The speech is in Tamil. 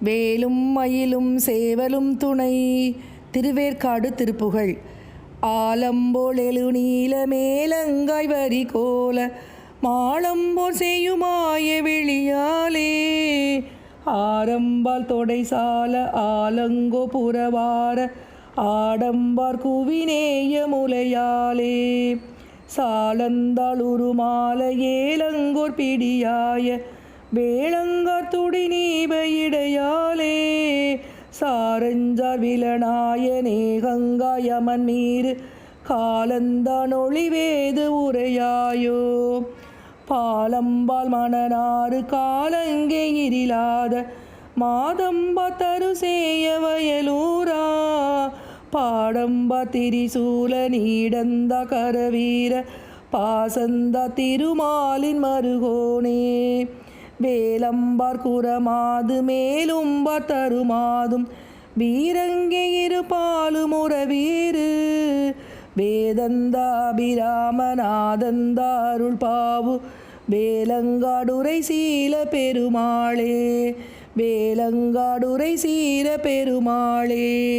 வேலும் மயிலும் சேவலும் துணை. திருவேற்காடு திருப்புகழ். ஆலம்போல் எழு நீல மேலங்காய் வரி கோல. மாலம்போல் செய்யுமாய வெளியாலே ஆரம்பால் தொடை சால ஆலங்கோ புறவார. ஆடம்பார் குவினேய முலையாலே. சாலந்தாள் உருமால ஏலங்கோர் பிடியாய. வேளங்கார் துடி நீபையிடையாலே சாரஞ்சார் விலனாய கங்காயமன் மீறு காலந்தான் ஒளிவேது உரையாயோ பாலம்பால் மணனாறு காலங்கே இரிலாத மாதம்பா தருசேய வயலூரா பாடம்பா திரிசூல நீடந்த கரவீர பாசந்த திருமாலின் மருகோனே வேலம்பார் குரமாது மேலும்பா தருமாதும் வீரங்கே இரு பாலுமுற வீரு பாவு. வேலங்காடுரை சீல பெருமாளே. வேலங்காடுரை சீர பெருமாளே.